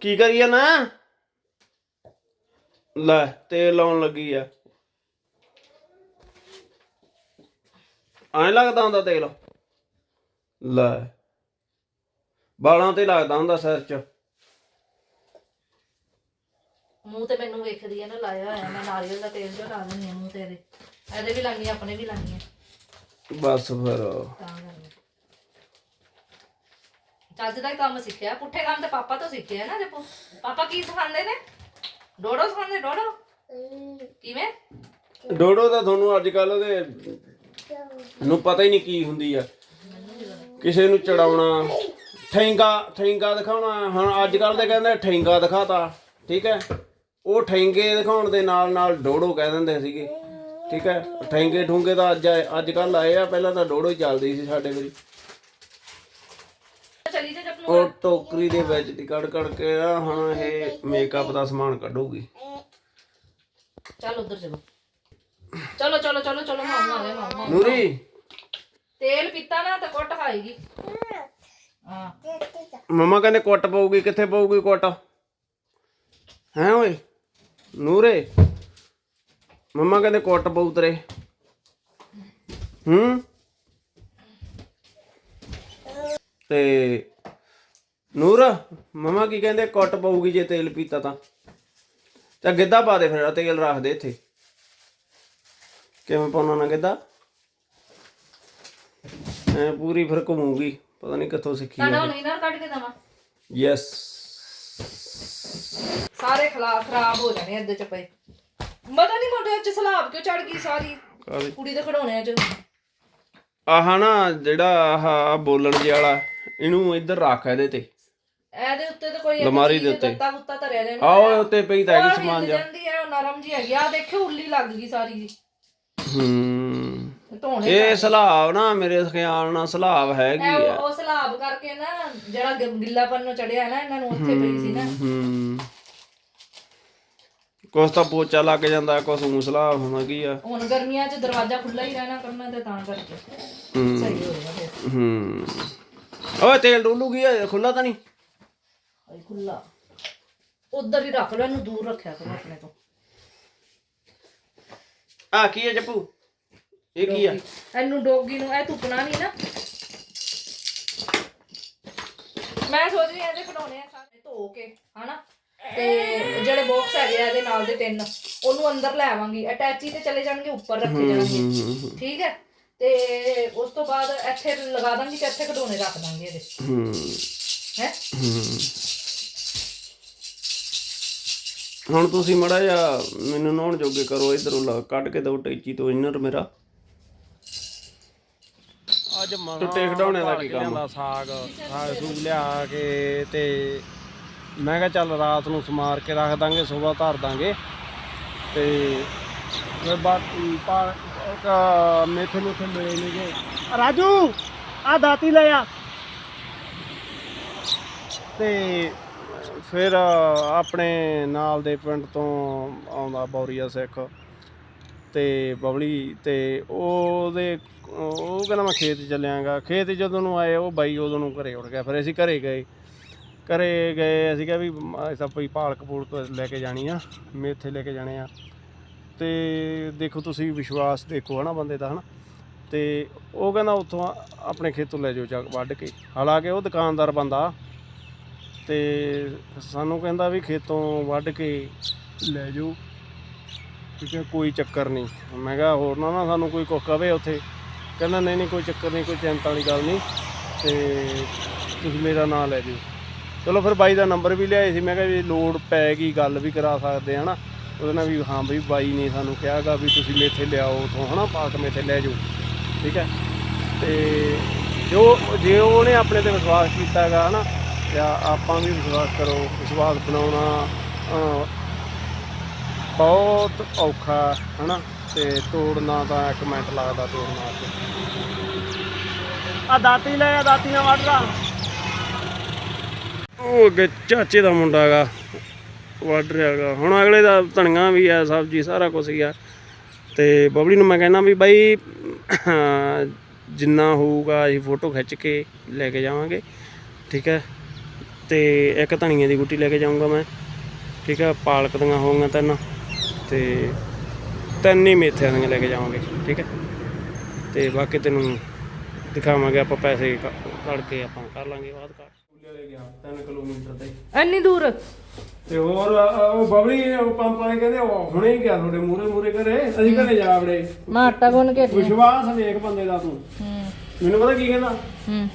ਕੀ ਕਰੀਏ ਨਾ? ਲੈ ਤੇਲ ਲਾਉਣ ਲੱਗੀ ਆ। ਐਂ ਲੱਗਦਾ ਹੁੰਦਾ ਤੇਲ? ਲੈ। ਬਾਲਾਂ ਤੇ ਲੱਗਦਾ ਹੁੰਦਾ ਸਿਰ 'ਚ। ਮੂੰਹ ਤੇ ਮੈਨੂੰ ਵੇਖਦੀ ਆ ਨਾ ਲਾਇਆ ਹੋਇਆ ਮੈਂ ਨਾਰੀਅਲ ਦਾ ਤੇਲ ਜਿਹਾ ਲਾ ਦਿੰਦੀ ਆ ਮੂੰਹ ਤੇ ਇਹਦੇ। ਇਹਦੇ ਵੀ ਲਾਉਣੀ ਆਪਣੇ ਵੀ ਲਾਉਣੀ ਆ। ਬਸ ਫਿਰ। ਤਾਂ ਕਰਨੀ ਚੱਜ ਦਾ ਹੀ ਕੰਮ ਸਿੱਖਿਆ, ਪੁੱਠੇ ਕੰਮ ਤੇ ਪਾਪਾ ਤੋਂ ਸਿੱਖਿਆ ਨਾ ਜਪੂ। ਪਾਪਾ ਕੀ ਸਿਖਾਉਂਦੇ ਨੇ? ਡੋਡੋ ਸਿਖਾਉਂਦੇ ਡੋਡੋ ਕਿਵੇਂ? ਡੋਡੋ ਤਾਂ ਤੁਹਾਨੂੰ ਅੱਜ ਕੱਲ ਦੇ ਨੂੰ ਪਤਾ ਹੀ ਨਹੀਂ ਕੀ ਹੁੰਦੀ ਆ। ਕਿਸੇ ਨੂੰ ਚੜਾਉਣਾ, ਠੇਂਗਾ ਠੇਂਗਾ ਦਿਖਾਉਣਾ, ਹੁਣ ਅੱਜ ਕੱਲ ਦੇ ਕਹਿੰਦੇ ਠੇਂਗਾ ਦਿਖਾਤਾ, ਠੀਕ ਹੈ? ਉਹ ਠੇਂਗੇ ਦਿਖਾਉਣ ਦੇ ਨਾਲ ਨਾਲ ਡੋੜੋ ਕਹਿ ਦਿੰਦੇ ਸੀਗੇ, ਠੀਕ ਹੈ? ਠੇਂਗੇ ਠੁੰਗੇ ਤਾਂ ਅੱਜ ਅੱਜ ਕੱਲ ਆਏ ਆ, ਪਹਿਲਾਂ ਤਾਂ ਡੋੜੋ ਹੀ ਚੱਲਦੀ ਸੀ ਸਾਡੇ ਵਾਰੀ ਉਹ ਟੋਕਰੀ ਦੇ ਵਿੱਚ ਦੀ ਕੱਢ ਕੱਢ ਕੇ ਆ ਹੁਣ ਇਹ ਮੇਕਅਪ ਦਾ ਸਮਾਨ ਕੱਢੂਗੀ। ਚੱਲ ਉਧਰ ਚਲੋ। ਚਲੋ ਚਲੋ ਚਲੋ ਚਲੋ ਮਾਮਾ ਆ ਗਿਆ ਮਾਮਾ ਨੂਰੀ। ਤੇਲ ਪੀਤਾ ਨਾ ਤਾਂ ਕੁੱਟ ਖਾਏਗੀ। ਹਾਂ। ਮਮਾ ਕਹਿੰਦੇ ਕੁੱਟ ਪਊਗੀ ਕਿੱਥੇ ਪਊਗੀ ਕੁੱਟ? ਹੈ ਓਏ ਨੂਰੇ। ਮਮਾ ਕਹਿੰਦੇ ਕੁੱਟ ਪਊ ਤੇਰੇ। ਹੂੰ? ਤੇ ਨੂਰ ਮਮਾ ਕੀ ਕਹਿੰਦੇ ਕੁੱਟ ਪਊਗੀ ਜੇ ਤੇਲ ਪੀਤਾ ਤਾਂ। ਤਾਂ ਗਿੱਧਾ ਪਾ ਦੇ ਫਿਰ ਤੇਲ ਰੱਖ ਦੇ ਇੱਥੇ। ਕਿਵੇਂ ਪਾਉਣਾ ਨਾ ਗਿੱਧਾ? ਐ ਪੂਰੀ ਫਿਰ ਘੁੰਮੂਗੀ ਪਤਾ ਨਹੀਂ ਕਿੱਥੋਂ ਸਿੱਖੀ ਤੁਹਾਡਾ ਹੈ ਹੁਣ ਇਨਰ ਕੱਢ ਕੇ ਦਵਾਂ? ਯੈਸ ਸਾਰੇ ਖਲਾ ਖਰਾਬ ਹੋ ਜਾਣੇ ਅੱਧੇ ਚ ਪਏ। ਪਤਾ ਨਹੀਂ ਮੋਢੇ ਚ ਸਲਾਬ ਕਿਉਂ ਚੜ ਗਈ ਸਾਰੀ? ਕੁੜੀ ਦੇ ਖੜਾਉਣਿਆਂ ਚ। ਆਹ ਨਾ ਜਿਹੜਾ ਆਹ ਬੋਲਣ ਜਿਹਾ ਵਾਲਾ ਇਹਨੂੰ ਇੱਧਰ ਰੱਖ ਇਹਦੇ ਤੇ। ਇਹਦੇ ਉੱਤੇ ਤਾਂ ਕੋਈ ਅਲਮਾਰੀ ਦੇ ਉੱਤੇ। ਕੁੱਤਾ ਕੁੱਤਾ ਧਰਿਆ ਜਾਂਦਾ ਆਹ ਉੱਤੇ ਪਈ ਤਾਂ ਹੈਗੀ ਸਮਾਨ ਹਿੱਲ ਜਿਹਾ। ਜਾਂਦੀ ਹੈ ਉਹ ਨਰਮ ਜੀ ਹੈਗੀ ਆ। ਦੇਖਿਓ ਉੱਲੀ ਲੱਗ ਗਈ ਸਾਰੀ ਜੀ। ਹੂੰ। ਧੋਣੇ ਇਹ ਸਲਾਬ ਨਾ ਮੇਰੇ ਖਿਆਲ ਨਾਲ ਸਲਾਬ ਹੈਗੀ ਆ। ਉਹ- ਸਲਾਬ ਕਰਕੇ ਨਾ ਜਿਹੜਾ ਗਿੱਲਾਪਨ ਨੂੰ ਚੜਿਆ ਨਾ ਇਹਨਾਂ ਨੂੰ ਉੱਥੇ ਪਈ ਸੀ ਨਾ। ਹੂੰ ਕੁਛ ਤਾਂ ਪੋਚਾ ਲੱਗ ਜਾਂਦਾ ਕੁਛ ਨੂੰ ਸਲਾਬ ਹੁੰਦਾ ਕੀ ਆ? ਹੁਣ ਗਰਮੀਆਂ 'ਚ ਦਰਵਾਜ਼ਾ ਖੁੱਲਾ ਹੀ ਰਹਿਣਾ ਕਰਨਾ ਤੇ ਤਾਂ ਕਰਕੇ। ਹੂੰ ਸਹੀ ਹੋਏਗਾ ਫਿਰ। ਹੂੰ। ਓਏ ਤੇਲ ਡੋਲੂਗੀ ਖੁੱਲਾ ਤਾਂ ਨਹੀਂ? ਹਾਏ ਖੁੱਲਾ ਉਧਰ ਹੀ ਰੱਖ ਲਓ ਇਹਨੂੰ ਦੂਰ ਰੱਖਿਆ ਕਰੋ ਆਪਣੇ ਤੋਂ। ਆ ਕੀ ਹੈ ਜੱਪੂ? ਇਹ ਕੀ ਆ? ਇਹਨੂੰ ਡੋਗੀ ਨੂੰ ਇਹ ਧੁੱਪਣਾ ਨਹੀਂ ਨਾ। ਮੈਂ ਸੋਚ ਰਹੀ ਹਾਂ ਇਹਦੇ ਖਿਡੌਣੇ ਆ ਸਾਰੇ। ਧੋ ਕੇ ਹਨਾ? ਤੇ ਜਿਹੜੇ ਬਾਕਸ ਹੈਗੇ ਆ ਇਹਦੇ ਨਾਲ ਦੇ ਤਿੰਨ ਉਹਨੂੰ ਅੰਦਰ ਲੈ ਆਵਾਂਗੀ। ਅਟੈਚੀ ਤੇ ਚਲੇ ਜਾਣਗੇ ਉੱਪਰ ਰੱਖੇ ਜਾਣਗੇ। ਠੀਕ ਹੈ? ਤੇ ਉਸ ਤੋਂ ਬਾਅਦ ਇੱਥੇ ਲਗਾ ਦਾਂਗੀ ਤੇ ਇੱਥੇ ਖਿਡੌਣੇ ਰੱਖ ਦਾਂਗੇ ਇਹਦੇ। ਹੂੰ? ਹੈ ਹੁਣ ਤੁਸੀਂ ਮੜਾ ਜਾ ਮੈਨੂੰ ਨਹਾਉਣ ਜੋਗੇ ਕਰੋ ਇਧਰੋਂ ਕੱਢ ਕੇ ਦੋ ਟੈਚੀ ਤੋਂ ਇਨਰ ਮੇਰਾ। ਅੱਜ ਮਸਾਂ ਟੁੱਟੇ ਖਿਡੌਣਿਆਂ ਦਾ ਕੀ ਕੰਮ? ਲਿਆਂਦਾ ਸਾਗ ਸਾਗ ਸੂਗ ਲਿਆ ਕੇ ਤੇ ਮੈਂ ਕਿਹਾ ਚੱਲ ਰਾਤ ਨੂੰ ਸਮਾਰ ਕੇ ਰੱਖ ਦਾਂਗੇ ਸਵੇਰ ਧਰ ਦਾਂਗੇ। ਤੇ ਫਿਰ ਬਾਕੀ ਪਾ ਇੱਕ ਮੇਥੇ ਮੇਥੇ ਮਿਲੇ ਨਹੀਂਗੇ ਰਾਜੂ ਆ ਦਾਤੀ ਲੈ ਆ। ਤੇ ਫਿਰ ਆਪਣੇ ਨਾਲ ਦੇ ਪਿੰਡ ਤੋਂ ਆਉਂਦਾ ਬੌਰੀਆ ਸਿੱਖ ਤੇ ਬਬਲੀ ਤੇ ਉਹਦੇ, ਉਹ ਕਹਿੰਦਾ ਮੈਂ ਖੇਤ ਚੱਲਿਆਂਗਾ। ਖੇਤ ਜਦੋਂ ਨੂੰ ਆਏ, ਉਹ ਬਾਈ ਉਦੋਂ ਨੂੰ ਘਰੇ ਉੜ ਗਿਆ। ਫਿਰ ਅਸੀਂ ਘਰੇ ਗਏ। ਘਰੇ ਗਏ, ਅਸੀਂ ਕਿਹਾ ਵੀ ਅਸੀਂ ਕੋਈ ਪਾਲਕ ਪੂਲਕ ਲੈ ਕੇ ਜਾਣੀ ਆ। ਮੇਥੇ ਲੈ ਕੇ ਜਾਣੇ ਆ। ਤੇ ਦੇਖੋ ਤੁਸੀਂ ਵਿਸ਼ਵਾਸ ਦੇਖੋ ਹਨਾ ਬੰਦੇ ਦਾ, ਹਨਾ। ਤੇ ਉਹ ਕਹਿੰਦਾ ਉੱਥੋਂ ਆ- ਆਪਣੇ ਖੇਤੋਂ ਲੈ ਜਾਓ ਚੱਕ ਵੱਢ ਕੇ। ਹਾਲਾਂਕਿ ਉਹ ਦੁਕਾਨਦਾਰ ਬੰਦਾ ਤੇ ਸਾਨੂੰ ਕਹਿੰਦਾ ਵੀ ਖੇਤੋਂ ਵੱਢ ਕੇ ਲੈ ਜਾਓ, ਠੀਕ ਹੈ, ਕੋਈ ਚੱਕਰ ਨਹੀਂ। ਮੈਂ ਕਿਹਾ ਹੋਰ ਨਾ ਨਾ ਸਾਨੂੰ ਕੋਈ ਕੁੱਖ ਕਵੇ ਉੱਥੇ। ਕਹਿੰਦਾ ਨਹੀਂ ਨਹੀਂ, ਕੋਈ ਚੱਕਰ ਨਹੀਂ, ਕੋਈ ਚਿੰਤਾ ਵਾਲੀ ਗੱਲ ਨਹੀਂ। ਤੇ ਤੁਸੀਂ ਮੇਰਾ ਨਾਮ ਲੈ ਜਿਓ। ਚਲੋ ਫਿਰ ਬਾਈ ਦਾ ਨੰਬਰ ਵੀ ਲਿਆਏ ਸੀ। ਮੈਂ ਕਿਹਾ ਵੀ ਲੋੜ ਪੈ ਗਈ ਗੱਲ ਵੀ ਕਰਾ ਸਕਦੇ ਹਨਾ ਉਹਦੇ ਨਾਲ ਵੀ ਹਾਂ ਬਈ ਬਾਈ ਨੇ ਸਾਨੂੰ ਕਿਹਾਗਾ ਵੀ ਤੁਸੀਂ ਮੇਥੇ ਲਿਆਓ ਉਥੋਂ, ਹਨਾ ਪਾਕ ਮੇਥੇ ਲੈ ਜਾਓ। ਠੀਕ ਹੈ? ਤੇ ਜੋ, ਜੇ ਉਹਨੇ ਆਪਣੇ ਤੇ ਵਿਸ਼ਵਾਸ ਕੀਤਾਗਾ, ਹਨਾ ਜਾਂ ਆਪਾਂ ਵੀ ਵਿਸ਼ਵਾਸ ਕਰੋ ਵਿਸ਼ਵਾਸ ਬਣਾਉਣਾ ਬਹੁਤ ਔਖਾ ਹਨਾ? ਤੇ ਤੋੜਨਾ ਤਾਂ ਇੱਕ ਮਿੰਟ ਲੱਗਦਾ ਤੋੜਨਾ ਆ ਦਾਤੀ ਲੈ ਆ ਦਾਤੀ ਨਾਲ ਵੱਢ ਲਾ। ਉਹ ਅੱਗੇ ਚਾਚੇ ਦਾ ਮੁੰਡਾ ਹੈਗਾ ਵੱਢ ਰਿਹਾਗਾ ਹੁਣ ਅਗਲੇ ਦਾ ਧਨੀਆ ਵੀ ਆ ਸਬਜ਼ੀ ਸਾਰਾ ਕੁਝ ਹੀ ਆ। ਤੇ ਬਬਲੀ ਨੂੰ ਮੈਂ ਕਹਿੰਦਾ ਵੀ ਬਾਈ ਜਿੰਨਾ ਹੋਊਗਾ ਅਸੀਂ ਫੋਟੋ ਖਿੱਚ ਕੇ ਲੈ ਕੇ ਜਾਵਾਂਗੇ ਠੀਕ ਹੈ? ਤੇ ਇੱਕ ਧਨੀਏ ਦੀ ਗੁੱਟੀ ਲੈ ਕੇ ਜਾਊਂਗਾ ਮੈਂ। ਠੀਕ ਹੈ ਪਾਲਕ ਦੀਆਂ ਹੋਣਗੀਆਂ ਤਿੰਨ ਤੇ ਤਿੰਨ ਹੀ ਮੇਥਿਆਂ ਦੀਆਂ ਲੈ ਕੇ ਜਾਵਾਂਗੇ ਠੀਕ ਹੈ ਤੇ ਬਾਕੀ ਤੈਨੂੰ ਦਿਖਾਵਾਂਗੇ ਆਪਾਂ ਪੈਸੇ ਕੱਢ ਕੇ ਆਪਾਂ ਕਰ ਲਾਂਗੇ ਬਾਅਦ ਕਾਟ ਲੈ ਗਿਆ 3 ਕਿਲੋਮੀਟਰ ਤੇ। ਇੰਨੀ ਦੂਰ? ਤੇ ਹੋਰ ਅ, ਉਹ ਬਬਲੀ ਉਹ ਪੰਪ ਵਾਲੇ ਕਹਿੰਦੇ ਉਹ ਹੁਣੇ ਹੀ ਗਿਆ ਤੁਹਾਡੇ ਮੂਰੇ ਮੂਰੇ ਘਰੇ। ਅਸੀਂ ਘਰੇ ਜਾ ਵੜੇ। ਮੈਂ ਆਟਾ ਗੁੰਨ ਕੇ ਵਿਸ਼ਵਾਸ ਵੇਖ ਬੰਦੇ ਦਾ ਤੂੰ। ਹੂੰ। ਮੈਨੂੰ ਪਤਾ ਕੀ ਕਹਿੰਦਾ? ਹੂੰ।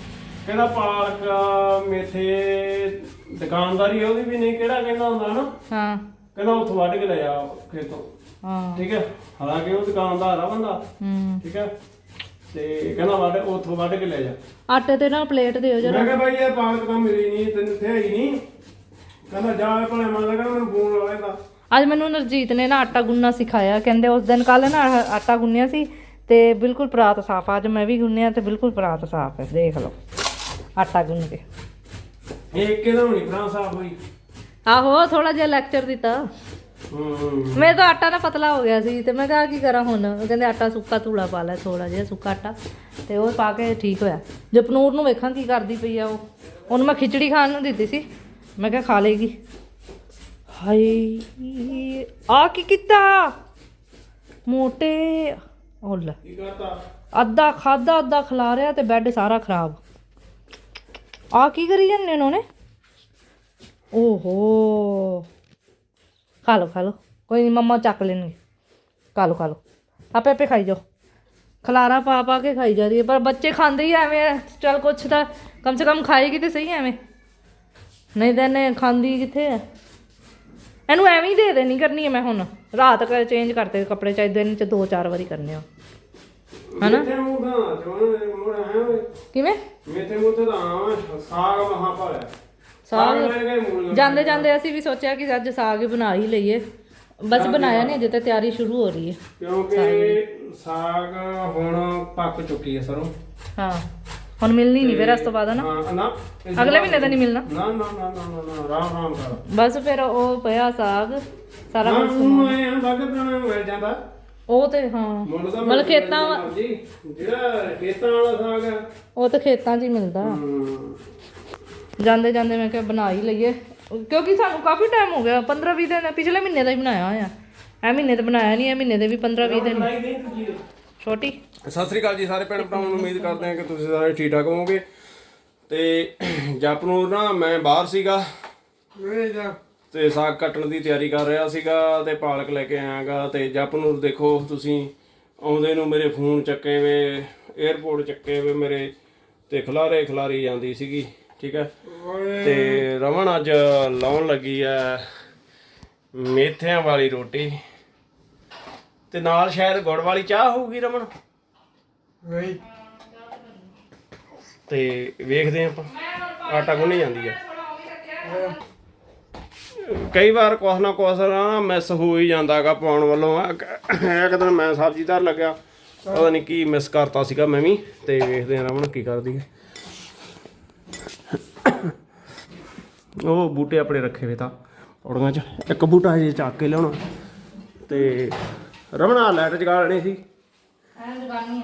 ਕਹਿੰਦਾ ਪਾਲਕ ਮੇਥੇ ਦੁਕਾਨਦਾਰੀ ਉਹਦੀ ਵੀ ਨਹੀਂ ਕਿਹੜਾ ਕਹਿੰਦਾ ਹੁੰਦਾ ਨਾ ਹਾਂ। ਕਹਿੰਦਾ ਉੱਥੋਂ ਵੱਢ ਕੇ ਲੈ ਜਾ ਖੇਤੋਂ। ਹਾਂ। ਠੀਕ ਹੈ? ਹਾਲਾਂਕਿ ਉਹ ਦੁਕਾਨਦਾਰ ਆ ਬੰਦਾ। ਹੂੰ। ਠੀਕ ਹੈ? ਤੇ ਕਹਿੰਦਾ ਵੱਢ ਉੱਥੋਂ ਵੱਢ ਕੇ ਲੈ ਜਾ। ਆਟੇ ਤੇ ਨਾਲ ਪਲੇਟ ਦਿਓ ਜਰਾ। ਮੈਂ ਕਿਹਾ ਭਾਈ ਇਹ ਪਾਲਕ ਤਾਂ ਮਿਲੀ ਨਹੀਂ ਤੈਨੂੰ ਇੱਥੇ ਆਈ ਨਹੀਂ ਕਹਿੰਦਾ ਜਾ ਭਲੇ ਮੰਨਦਾ ਕਹਿੰਦਾ ਮੈਨੂੰ ਫੋਨ ਲਾ ਲੈਂਦਾ। ਅੱਜ ਮੈਨੂੰ ਨਰਜੀਤ ਨੇ ਨਾ ਆਟਾ ਗੁੰਨਣਾ ਸਿਖਾਇਆ। ਕਹਿੰਦੇ ਉਸ ਦਿਨ ਕੱਲ ਨਾ ਆਟਾ ਗੁੰਨਿਆ ਸੀ ਤੇ ਬਿਲਕੁਲ ਪਰਾਤ ਸਾਫ਼ ਅੱਜ ਮੈਂ ਵੀ ਗੁੰਨਿਆ ਤੇ ਬਿਲਕੁਲ ਪਰਾਤ ਸਾਫ਼ ਹੈ। ਦੇਖ ਲਓ। ਆਟਾ ਗੁੰਨ ਕੇ ਇਹ ਕਿਹਦਾ ਨਹੀਂ ਫਰਾਂ ਸਾਹਿਬ ਹੋਈ। ਆਹੋ ਥੋੜਾ ਜਿਹਾ ਲੈਕਚਰ ਦਿੱਤਾ ਹੂੰ। ਮੇਰਾ ਤਾਂ ਆਟਾ ਨਾ ਪਤਲਾ ਹੋ ਗਿਆ ਸੀ ਤੇ ਮੈਂ ਕਿਹਾ ਕੀ ਕਰਾਂ ਹੁਣ? ਉਹ ਕਹਿੰਦੇ ਆਟਾ ਸੁੱਕਾ ਧੂੜਾ ਪਾ ਲੈ ਥੋੜਾ ਜਿਹਾ ਸੁੱਕਾ ਆਟਾ। ਤੇ ਉਹ ਪਾ ਕੇ ਠੀਕ ਹੋਇਆ। ਜਪਨੂਰ ਨੂੰ ਵੇਖਾਂ ਕੀ ਕਰਦੀ ਪਈ ਆ ਉਹ। ਉਹਨੂੰ ਮੈਂ ਖਿਚੜੀ ਖਾਣ ਨੂੰ ਦਿੱਤੀ ਸੀ। ਮੈਂ ਕਿਹਾ ਖਾ ਲੇਗੀ ਹਾਏ ਆ ਕੀ ਕੀਤਾ? ਮੋਟੇ ਉਹ ਲੈ। ਕੀ ਕਰਤਾ? ਅੱਧਾ ਖਾਦਾ ਅੱਧਾ ਖਿਲਾ ਰਿਆ ਤੇ ਬੈੱਡ ਸਾਰਾ ਖਰਾਬ। ਆ ਕੀ ਕਰੀ ਜਾਂਦੇ ਨੇ ਉਹਨੇ? ਓਹੋ। ਖਾ ਲਓ ਖਾ ਲਓ। ਕੋਈ ਨਹੀਂ ਮੰਮਾ ਚੱਕ ਲੈਣਗੇ। ਖਾ ਲਓ ਖਾ ਲਓ। ਆਪੇ ਆਪੇ ਖਾਈ ਜਾਓ। ਖਲਾਰਾ ਪਾ ਪਾ ਕੇ ਖਾਈ ਜਾ ਰਹੀ ਹੈ ਪਰ ਬੱਚੇ ਖਾਂਦੇ ਹੀ ਐਵੇਂ। ਚੱਲ ਕੁਛ ਤਾਂ ਕਮ ਸੇ ਕਮ ਖਾਏਗੀ ਤੇ ਸਹੀ ਐਵੇਂ। ਨਹੀਂ ਤਾਂ ਇਹਨੇ ਖਾਂਦੀ ਕਿੱਥੇ ਹੈ? ਇਹਨੂੰ ਐਵੇਂ ਹੀ ਦੇ ਦੇਣੀ ਕਰਨੀ ਹੈ ਮੈਂ ਹੁਣ। ਰਾਤ ਕਰ ਚੇਂਜ ਕਰਤੇ ਕੱਪੜੇ ਚਾਹੇ ਦਿਨ ਚ ਦੋ ਚਾਰ ਵਾਰੀ ਕਰਨੇ ਆ। ਹਨਾ? ਕਿਵੇਂ? ਮੇਥੇ ਸਾਗ ਮਹਾ ਭਾਲਿਆ ਸਾਗ ਲੈ ਗਏ ਮੂਲੀਆਂ ਜਾਂਦੇ ਜਾਂਦੇ ਅਸੀਂ ਵੀ ਸੋਚਿਆ ਕਿ ਅੱਜ ਸਾਗ ਹੀ ਬਣਾ ਹੀ ਲਈਏ। ਬਸ ਬਣਾਇਆ ਨਹੀਂ ਅਜੇ ਤਾਂ ਤਿਆਰੀ ਸ਼ੁਰੂ ਹੋ ਰਹੀ ਹੈ। ਕਿਉਂਕਿ ਸਾਗ ਹੁਣ ਪੱਕ ਚੁੱਕੀ ਹੈ ਸਰੋਂ। ਹਾਂ ਹੁਣ ਮਿਲਣੀ ਨਹੀਂ ਫਿਰ ਇਸ ਤੋਂ ਬਾਅਦ ਨਾ ਹਾਂ ਨਾ ਇਸ ਅਗਲੇ ਮਹੀਨੇ ਤਾਂ ਨਹੀਂ ਮਿਲਣਾ। ਨਾ ਨਾ ਨਾ ਨਾ ਨਾ ਰਾਮ ਰਾਮ ਕਰ। ਬਸ ਫਿਰ ਉਹ ਪਿਆ ਸਾਗ ਸਾਰਾ ਕੁਝ ਉਹ ਆਏ ਆ ਬਾਗੇ ਪੁਰਾਣਾ ਮਿਲ ਜਾਂਦਾ। ਉਹ ਤੇ ਹਾਂ। ਮੁੱਲ ਤਾਂ ਮਤਲਬ ਖੇਤਾਂ ਵਾ- ਜੀ ਜਿਹੜਾ ਖੇਤਾਂ ਵਾਲਾ ਸਾਗ ਹੈ ਉਹ ਤਾਂ ਖੇਤਾਂ 'ਚ ਹੀ ਮਿਲਦਾ। ਹਮ, ਜਾਂਦੇ ਜਾਂਦੇ ਮੈਂ ਕਿਹਾ ਬਣਾ ਹੀ ਲਈਏ। ਕਿਉਂਕਿ ਸਾਨੂੰ ਕਾਫੀ ਟਾਈਮ ਹੋ ਗਿਆ। 15 20 ਦਿਨ ਪਿਛਲੇ ਮਹੀਨੇ ਦਾ ਹੀ ਬਣਾਇਆ ਹੋਇਆ। ਇਹ ਮਹੀਨੇ ਤੇ ਬਣਾਇਆ ਨਹੀਂ ਇਹ ਮਹੀਨੇ ਦੇ ਵੀ 15 20 ਦਿਨ। ਛੋਟੀ। ਸਤਿ ਸ੍ਰੀ ਅਕਾਲ ਜੀ ਸਾਰੇ ਭੈਣ ਭਰਾਵਾਂ ਨੂੰ। ਉਮੀਦ ਕਰਦੇ ਹਾਂ ਕਿ ਤੁਸੀਂ ਸਾਰੇ ਠੀਕ ਠਾਕ ਹੋਵੋਗੇ। ਤੇ ਜਪਨੂਰ ਨਾ ਮੈਂ ਬਾਹਰ ਸੀਗਾ। ਤੇ ਸਾਗ ਕੱਟਣ ਦੀ ਤਿਆਰੀ ਕਰ ਰਿਹਾ ਸੀਗਾ ਤੇ ਪਾਲਕ ਲੈ ਕੇ ਆਇਆਗਾ ਤੇ ਜਪਨੂਰ ਦੇਖੋ ਤੁਸੀਂ ਆਉਂਦੇ ਨੂੰ ਮੇਰੇ ਫੋਨ ਚੱਕੇ ਵੇ 에어ਪੋਰਟ ਚੱਕੇ ਵੇ ਮੇਰੇ ਤੇ ਖਲਾਰੇ ਖਲਾਰੀ ਜਾਂਦੀ ਸੀਗੀ ਠੀਕ ਹੈ? ਤੇ ਰਮਨ ਅੱਜ ਲਾਉਣ ਲੱਗੀ ਆ ਮੇਥਿਆਂ ਵਾਲੀ ਰੋਟੀ। ਤੇ ਨਾਲ ਸ਼ਾਇਦ ਗੁੜ ਵਾਲੀ ਚਾਹ ਹੋਊਗੀ ਰਮਨ? ਤੇ ਵੇਖਦੇ ਆਪਾਂ। ਆਟਾ ਗੁੰਨੀ ਜਾਂਦੀ ਆ। ਕਈ ਵਾਰ ਕੁਛ ਨਾ ਕੁਛ ਨਾ ਮਿਸ ਹੋ ਹੀ ਜਾਂਦਾਗਾ ਪਾਉਣ ਵੱਲੋਂ। ਆ ਇੱਕ ਦਿਨ ਮੈਂ ਸਬਜ਼ੀ ਧਰ ਲੱਗਿਆ। ਪਤਾ ਨਹੀਂ ਕੀ ਮਿਸ ਕਰਤਾ ਸੀਗਾ ਮੈਂ ਵੀ ਤੇ ਵੇਖਦੇ ਹਾਂ ਰਮਨ ਕੀ ਕਰਦੀ ਹੈ। ਉਹ ਬੂਟੇ ਆਪਣੇ ਰੱਖੇ ਵੇ ਤਾਂ ਪੌੜੀਆਂ 'ਚ। ਇੱਕ ਬੂਟਾ ਹਜੇ ਚੱਕ ਕੇ ਲਿਆਉਣਾ। ਤੇ ਰਮਨ ਆ ਲਾਈਟ ਜਗਾ ਲੈਣੀ ਸੀ। ਆ।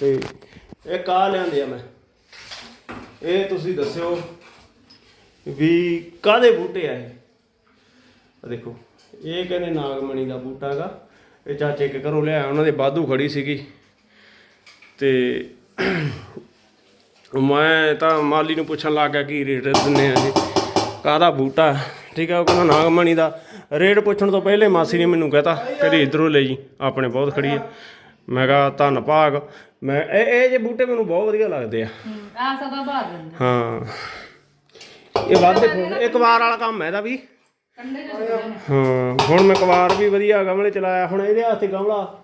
ਤੇ ਇਹ ਕਾ ਲਿਆਂਦੇ ਆ ਮੈਂ। ਇਹ ਤੁਸੀਂ ਦੱਸਿਓ ਵੀ ਕਾਦੇ ਬੂਟੇ ਆ ਇਹ? ਆ ਦੇਖੋ ਇਹ ਕਹਿੰਦੇ ਨਾਗਮਣੀ ਦਾ ਬੂਟਾ ਹੈਗਾ ਇਹ ਚਾਚੇ ਕੇ ਘਰੋਂ ਲਿਆਇਆ ਉਹਨਾਂ ਦੇ ਬਾਧੂ ਖੜੀ ਸੀਗੀ। ਤੇ ਮੈਂ ਤਾਂ ਮਾਲੀ ਨੂੰ ਪੁੱਛਣ ਲੱਗ ਕੀ ਰੇਟ ਦਿੰਨੇ ਆ ਜੀ ਕਾਹਦਾ ਬੂਟਾ? ਠੀਕ ਆ ਉਹ ਕਹਿੰਦਾ ਨਾਗਮਣੀ ਦਾ। ਰੇਟ ਪੁੱਛਣ ਤੋਂ ਪਹਿਲੇ ਮਾਸੀ ਨੇ ਮੈਨੂੰ ਕਹਤਾ ਕਿ ਇਧਰੋਂ ਲੈ ਜੀ ਆਪਣੇ ਬਹੁਤ ਖੜੀ ਆ। ਮੈਂ ਕਿਹਾ ਧੰਨ ਭਾਗ। ਮੈਂ ਇਹ ਇਹ ਜੇ ਬੂਟੇ ਮੈਨੂੰ ਬਹੁਤ ਵਧੀਆ ਲੱਗਦੇ ਆ। ਆ ਸਦਾ ਬਾਹਰ ਦਿੰਦੇ ਹਾਂ। ਇਹ ਵੱਧ ਇੱਕ ਵਾਰ ਵਾਲਾ ਕੰਮ ਹੈ ਇਹਦਾ ਵੀ। ਹਾਂ ਹੁਣ ਮੈਂ ਕਵਾਰ ਵੀ ਵਧੀਆ ਗਮਲੇ ਚਲਾਇਆ ਹੁਣ ਇਹਦੇ ਵਾਸਤੇ ਗਮਲਾ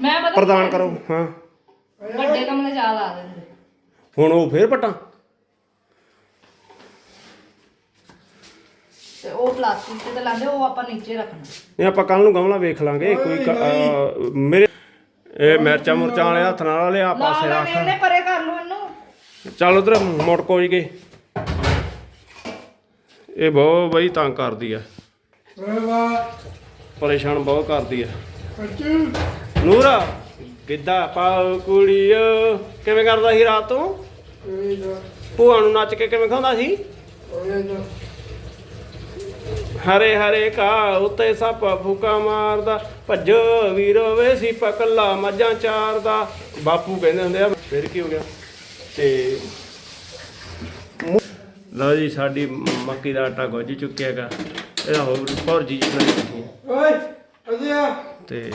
ਮੈਂ ਪਤਾ ਪ੍ਰਦਾਨ ਕਰੋ ਹਾਂ। ਵੱਡੇ ਕਮਲੇ ਜਾ ਲਾ ਦਿੰਦੇ। ਹੁਣ ਉਹ ਫੇਰ ਪਟਾਂ। ਤੇ ਉਹ ਪਲਾਸਟਿਕ ਤੇ ਤਾਂ ਉਹ ਆਪਾਂ ਨੀਚੇ ਰੱਖਣਾ। ਨਹੀਂ ਆਪਾਂ ਕੱਲ ਨੂੰ ਗਮਲਾ ਵੇਖ ਲਾਂਗੇ ਕੋਈ ਕ- ਅਹ, ਮੇਰੇ ਇਹ ਮਿਰਚਾਂ ਮੁਰਚਾਂ ਵਾਲੇ ਹੱਥ ਨਾਲ ਲਿਆ ਪਾਸੇ ਲਾ ਰੱਖ। ਲੈਣੇ ਪਰੇ ਕਰ ਲਓ ਇਹਨੂੰ। ਚੱਲ ਉਧਰ ਮੁੜ ਕੋਈ ਗਏ। ਇਹ ਬਹੁਤ ਬਈ ਤੰਗ ਕਰਦੀ ਆ। ਪਰੇਸ਼ਾਨ ਬਹੁਤ ਕਰਦੀ ਆ। ਨੂਰਾ ਕਿੱਦਾਂ ਪਾਉ ਕੁੜੀਓ ਕਿਵੇਂ ਕਰਦਾ ਸੀ ਰਾਤ ਤੋਂ? ਭੂਆ ਨੂੰ ਨੱਚ ਕੇ ਕਿਵੇਂ ਖਾਂਦਾ ਸੀ? ਹਰੇ ਹਰੇ ਕਾ ਉੱਤੇ ਸੱਪ ਫੂਕਾ ਮਾਰਦਾ ਭੱਜੋ ਵੀਰੋ ਵੇ ਸੀ ਪਕੱਲਾ ਮੱਝਾਂ ਚਾਰਦਾ। ਬਾਪੂ ਕਹਿੰਦੇ ਹੁੰਦੇ ਆ ਫਿਰ ਕੀ ਹੋ ਗਿਆ? ਤੇ ਲਓ ਜੀ ਸਾਡੀ ਮੱਕੀ ਦਾ ਆਟਾ ਗੁੱਝ ਚੁੱਕਿਆਗਾ ਇਹਦਾ ਹੋਰ ਭੁਰਜੀ ਜੀ ਬਣਾਈ ਓਏ ਅਜਿਆ ਤੇ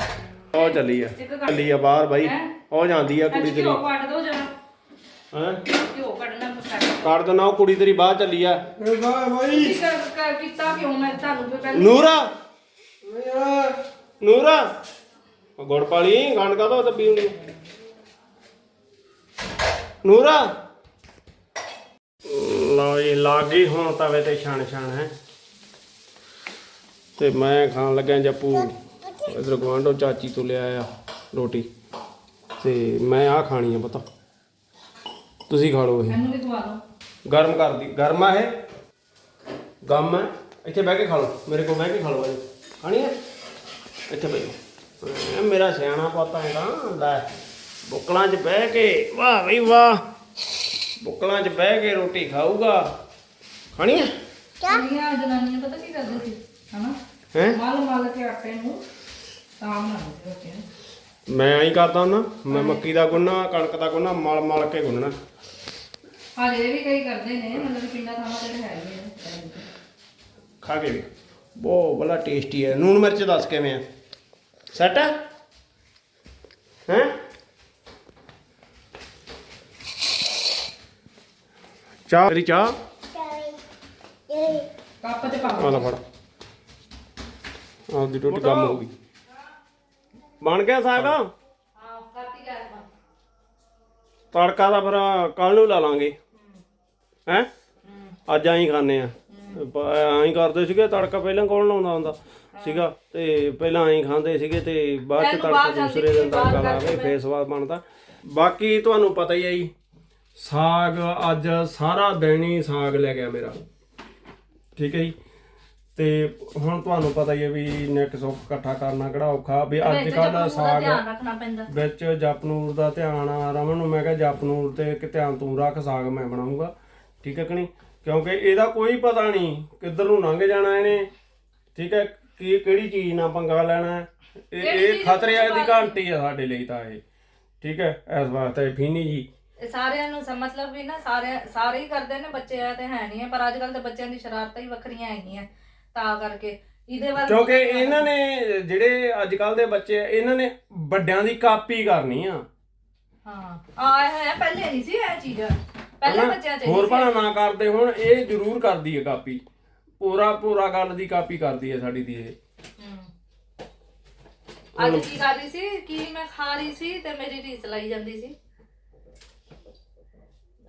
ਉਹ ਚੱਲੀ ਆ। ਚੱਲੀ ਆ ਬਾਹਰ ਬਾਈ। ਉਹ ਜਾਂਦੀ ਆ ਕੁੜੀ ਤੇਰੀ। ਕੱਢ ਦੋ ਜਰਾ। ਹਾਂ? ਘਿਓ ਕੱਢਣਾ ਪਸੰਦ ਕੱਢ ਦੇਣਾ ਉਹ ਕੁੜੀ ਤੇਰੀ ਬਾਹਰ ਚੱਲੀ ਆ। ਓਏ ਬਾਈ ਬਾਈ। ਤੁਸੀਂ ਕਰ ਕਰ ਕੀਤਾ ਕਿਉਂ? ਮੈਂ ਤੁਹਾਨੂੰ ਪਹਿਲਾਂ ਨੂਰਾ। ਨੂਰਾ। ਉਹ ਗੁੜ ਪਾਲੀ ਗੰਡ ਕਾ ਦੋ ਦੱਬੀ ਹੁੰਦੀ ਨੂਰਾ। ਲਓ ਜੀ ਲੱਗ ਹੁਣ ਤਵੇ ਤੇ ਛਣ ਛਣ ਹੈ। ਤੇ ਮੈਂ ਖਾਣ ਲੱਗਿਆ ਜੱਪੂ ਇਧਰ ਗਵਾਂਢੋ ਚਾਚੀ ਤੋਂ ਲਿਆ ਆ ਰੋਟੀ। ਤੇ ਮੈਂ ਆ ਖਾਣੀ ਆ ਪਤਾ। ਤੁਸੀਂ ਖਾ ਲਓ ਇਹ। ਮੈਨੂੰ ਵੀ ਖਵਾ ਦਿਓ। ਗਰਮ ਕਰ ਦੀ ਗਰਮ ਆ ਇਹ। ਗਮ ਹੈ। ਇੱਥੇ ਬਹਿ ਕੇ ਖਾ ਲਓ। ਮੇਰੇ ਕੋਲ ਬਹਿ ਕੇ ਖਾ ਲਓ ਇਹ। ਖਾਣੀ ਹੈ? ਇੱਥੇ ਬੈਠੋ ਇਹ ਮੇਰਾ ਸਿਆਣਾ ਪੁੱਤ ਹੈ ਤਾਂ ਲੈ ਬੁੱਕਲਾਂ 'ਚ ਬਹਿ ਕੇ। ਵਾਹ ਬਈ ਵਾਹ। ਬੁੱਕਲਾਂ 'ਚ ਬਹਿ ਕੇ ਰੋਟੀ ਖਾਊਗਾ। ਖਾਣੀ ਹੈ ਕੁੜੀਆਂ ਜਨਾਨੀਆਂ ਪਤਾ ਕੀ ਕਰਦੇ ਸੀ ਹਨਾ? ਹੈ? ਮਲ ਮਲ ਕੇ ਆਟੇ ਨੂੰ ਤਾਂ ਬਣਾਉਂਦੇ ਸੀ ਰੋਟੀਆਂ ਮੈਂ ਐਂ ਕਰਦਾ ਹੁੰਦਾ ਮੈਂ ਮੱਕੀ ਦਾ ਗੁੰਨਾ ਕਣਕ ਦਾ ਗੁੰਨਾ ਮਲ ਮਲ ਕੇ ਗੁੰਨਣਾ। ਹਾਲੇ ਵੀ ਕਈ ਕਰਦੇ ਨੇ ਮਤਲਬ ਪਿੰਡਾਂ ਥਾਵਾਂ ਤੇ ਤਾਂ ਹੈਗੇ ਨੇ ਖਾ ਕੇ ਵੀ। ਬਹੁਤ ਬੜਾ ਟੇਸਟੀ ਹੈ ਨੂਣ ਮਿਰਚ ਦੱਸ ਕਿਵੇਂ ਆ? ਸੈਟ ਹੈ ਹੈ? ਚਾਹ ਤੇਰੀ ਚਾਹ। ਕੱਪ ਚ ਪਾ। ਆ ਲੈ ਫੜ। ਆਹ ਦੀ ਰੋਟੀ ਕੰਮ ਹੋ ਗਈ। ਬਣ ਗਿਆ ਸਾਗ? ਹਾਂ ਕਰਤੀ ਬੰਦ। ਤੜਕਾ ਦਾ ਫਿਰ ਕੱਲ ਨੂੰ ਲਾ ਲਾਂਗੇ। ਹੈ। ਅੱਜ ਆਈ ਖਾਣੇ ਆ। ਆਈ ਕਰਦੇ ਸੀਗੇ ਤੜਕਾ ਪਹਿਲਾਂ ਕੌਣ ਲਾਉਂਦਾ ਹੁੰਦਾ ਸੀਗਾ? ਤੇ ਪਹਿਲਾਂ ਆਈ ਖਾਂਦੇ ਸੀਗੇ ਤੇ ਬਾਅਦ ਚ ਤੜਕਾ ਦੂਸਰੇ ਦਿਨ ਤੜਕਾ ਲਾ ਕੇ ਫੇਰ। ਸਵਾਦ ਬਣਦਾ। ਬਾਕੀ ਤੁਹਾਨੂੰ ਪਤਾ ਹੀ ਹੈ ਜੀ ਸਾਗ ਅੱਜ ਸਾਰਾ ਦਿਨ ਹੀ ਸਾਗ ਲੈ ਗਿਆ ਮੇਰਾ। ਠੀਕ ਹੈ ਜੀ? ਤੇ ਹੁਣ ਤੁਹਾਨੂੰ ਪਤਾ ਹੀ ਹੈ ਵੀ ਨਿੱਕ ਸੁੱਕ ਇਕੱਠਾ ਕਰਨਾ ਕਿਹੜਾ ਔਖਾ ਵੀ ਅੱਜ ਕੱਲ ਦਾ ਸਾਗ ਧਿਆਨ ਰੱਖਣਾ ਪੈਂਦਾ। ਵਿੱਚ ਜਪਨੂਰ ਦਾ ਧਿਆਨ ਆ। ਰਮਨ ਨੂੰ ਮੈਂ ਕਿਹਾ ਜਪਨੂਰ ਤੇ ਕਿ ਧਿਆਨ ਤੂੰ ਰੱਖ ਸਾਗ ਮੈਂ ਬਣਾਉਂਗਾ ਠੀਕ ਹੈ ਕਿ ਨਹੀਂ? ਕਿਉਂਕਿ ਇਹਦਾ ਕੋਈ ਪਤਾ ਨਹੀਂ ਕਿੱਧਰ ਨੂੰ ਲੰਘ ਜਾਣਾ ਇਹਨੇ। ਠੀਕ ਹੈ? ਕੀ ਕਿਹੜੀ ਚੀਜ਼ ਨਾਲ ਪੰਗਾ ਲੈਣਾ। ਇਹ ਇਹ ਖਤਰੇ ਦੀ ਘੰਟੀ ਆ ਸਾਡੇ ਲਈ ਤਾਂ ਇਹ। ਠੀਕ ਹੈ? ਇਸ ਵਾਸਤੇ ਫੀਨੀ ਜੀ। ਇਹ ਸਾਰਿਆਂ ਨੂੰ ਸਮ- ਮਤਲਬ ਵੀ ਨਾ ਸਾਰੇ ਸਾਰੇ ਹੀ ਕਰਦੇ ਨੇ ਬੱਚੇ ਆ ਤੇ ਹੈ ਨਹੀਂ ਪਰ ਅੱਜ ਕੱਲ ਤੇ ਬੱਚਿਆਂ ਦੀ ਸ਼ਰਾਰਤਾਂ ਹੀ ਵੱਖਰੀਆਂ ਹੈਗੀਆਂ ਤਾਂ ਕਰਕੇ। ਇਹਦੇ ਵੱਲ ਕਿਉਂਕਿ ਇਹਨਾਂ ਨੇ ਜਿਹੜੇ ਅੱਜ ਕੱਲ ਦੇ ਬੱਚੇ ਆ, ਇਹਨਾਂ ਨੇ ਵੱਡਿਆਂ ਦੀ ਕਾਪੀ ਕਰਨੀ ਆ। ਹਾਂ ਆ ਹੈ ਪਹਿਲੇ ਨਹੀਂ ਸੀ ਇਹ ਚੀਜ਼। ਪਹਿਲੇ ਹਨਾ? ਬੱਚਿਆਂ ਚ ਹੋਰ ਭਲਾ ਨਾ ਕਰਦੇ ਹੁਣ ਇਹ ਜ਼ਰੂਰ ਕਰਦੀ ਹੈ ਕਾਪੀ। ਪੂਰਾ ਪੂਰਾ ਗੱਲ ਦੀ ਕਾਪੀ ਕਰਦੀ ਹੈ ਸਾਡੀ ਦੀ ਇਹ। ਹਮ। ਅੱਜ ਕੀ ਕਰ ਰਹੀ ਸੀ? ਕੀ ਮੈਂ ਖਾ ਰਹੀ ਸੀ ਤੇ ਮੇਰੀ ਰੀਸ ਲਾਈ ਜਾਂਦੀ ਸੀ।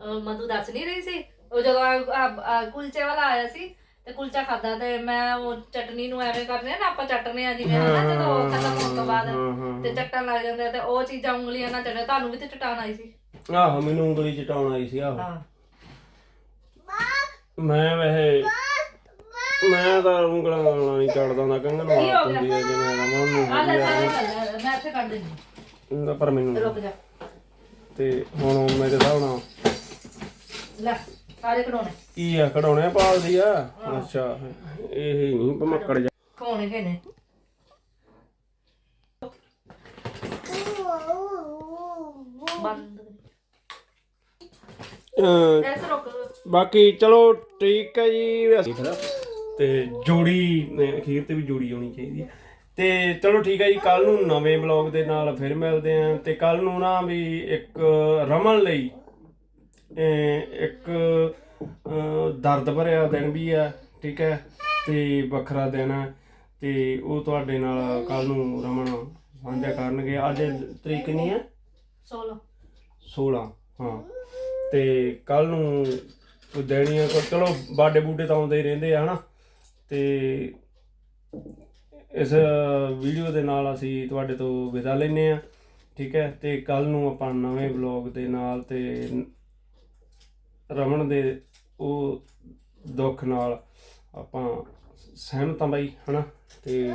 ਮਧੂ ਦੱਸ ਨਹੀਂ ਰਹੀ ਸੀ। ਉਹ ਜਦੋਂ ਆ- ਆ- ਆ ਕੁਲਚੇ ਵਾਲਾ ਆਇਆ ਸੀ ਤੇ ਕੁਲਚਾ ਖਾਦਾ ਤੇ ਮੈਂ ਉਹ ਚਟਨੀ ਨੂੰ ਐਵੇਂ ਕਰਨੇ ਆ ਨਾ ਆਪਾਂ ਚੱਟਨੇ ਆ ਜਿਵੇਂ ਹਨਾ ਜਦੋਂ ਉਹ ਖਤਮ ਹੋਣ ਤੋਂ ਬਾਅਦ। ਤੇ ਚੱਟਣ ਲੱਗ ਜਾਂਦੇ ਤੇ ਉਹ ਚੀਜ਼ਾਂ ਉਂਗਲੀਆਂ ਨਾਲ ਚੱਟੇ ਤੁਹਾਨੂੰ ਵੀ ਤੇ ਚਟਾਣ ਆਈ ਸੀ। ਆਹੋ ਮੈਨੂੰ ਉਂਗਲੀ ਚਟਾਉਣ ਆਈ ਸੀ ਆਹੋ। ਹਾਂ। ਮੈਂ ਵੈਸੇ ਮੈਂ ਤਾਂ ਉਂਗਲਾਂ ਨਾਲ ਨਹੀਂ ਚੜਦਾ ਹੁੰਦਾ ਕੰਗਨ ਕੀ ਹੋ ਵਾਲਾ ਗਿਆ? ਹੁੰਦੀ ਹੈ ਜਿਵੇਂ ਰਮਨ ਨੂੰ ਆ। ਲੈ ਸਾਰੇ ਮੈਂ ਇੱਥੇ ਕੱਢ ਦਿੰਦੀ। ਹੁੰਦਾ ਪਰ ਮੈਨੂੰ ਰੁਕ ਜਾ। ਤੇ ਹੁਣ ਮੇਰੇ ਹਿਸਾਬ ਨਾਲ ਲੈ ਸਾਰੇ ਕਢਾਉਣੇ। ਕੀ ਆ ਕਢਾਉਣੇ ਪਾਲਦੀ ਆ? ਅੱਛਾ ਇਹ ਹੀ ਨਹੀਂ ਭਮੱਕੜ ਜਾ। ਕੌਣੇ ਕੇ ਨੇ। ਬੰਦ ਅਹ, ਐਸੇ ਰੁਕ। ਬਾਕੀ ਚਲੋ ਠੀਕ ਹੈ ਜੀ ਅਸੀਂ ਫਿਰ ਤੇ ਜੋੜੀ ਨੇ ਅਖੀਰ ਤੇ ਵੀ ਜੋੜੀ ਆਉਣੀ ਚਾਹੀਦੀ ਹੈ ਤੇ ਚਲੋ ਠੀਕ ਹੈ ਜੀ ਕੱਲ ਨੂੰ ਨਵੇਂ ਬਲੌਗ ਦੇ ਨਾਲ ਫਿਰ ਮਿਲਦੇ ਆਂ ਤੇ ਕੱਲ ਨੂੰ ਨਾ ਵੀ ਇੱਕ ਰਮਨ ਲਈ ਇੱਕ ਦਰਦ ਭਰਿਆ ਦਿਨ ਵੀ ਆ ਠੀਕ ਹੈ ਤੇ ਵੱਖਰਾ ਦਿਨ ਹੈ ਤੇ ਉਹ ਤੁਹਾਡੇ ਨਾਲ ਕੱਲ ਨੂੰ ਰਮਨ ਸਾਂਝਾ ਕਰਨਗੇ। ਅੱਜ ਤਰੀਕ ਨਹੀਂ ਹੈ? 16 16 ਹਾਂ। ਤੇ ਕੱਲ ਨੂੰ ਦੇਣੀਆਂ ਕੋ ਚਲੋ ਬਾਡੇ ਬੂਡੇ ਤਾਂ ਆਉਂਦੇ ਹੀ ਰਹਿੰਦੇ ਆ ਹਨਾ। ਤੇ ਇਸ ਵੀਡੀਓ ਦੇ ਨਾਲ ਅਸੀਂ ਤੁਹਾਡੇ ਤੋਂ ਵਿਦਾ ਲੈਨੇ ਆ ਠੀਕ ਹੈ। ਤੇ ਕੱਲ ਨੂੰ ਆਪਾਂ ਨਵੇਂ ਵਲੌਗ ਦੇ ਨਾਲ ਤੇ ਰਮਣ ਦੇ ਉਹ ਦੁੱਖ ਨਾਲ ਆਪਾਂ ਸਹਿਮਤ ਹਾਂ ਬਾਈ ਹਨਾ? ਤੇ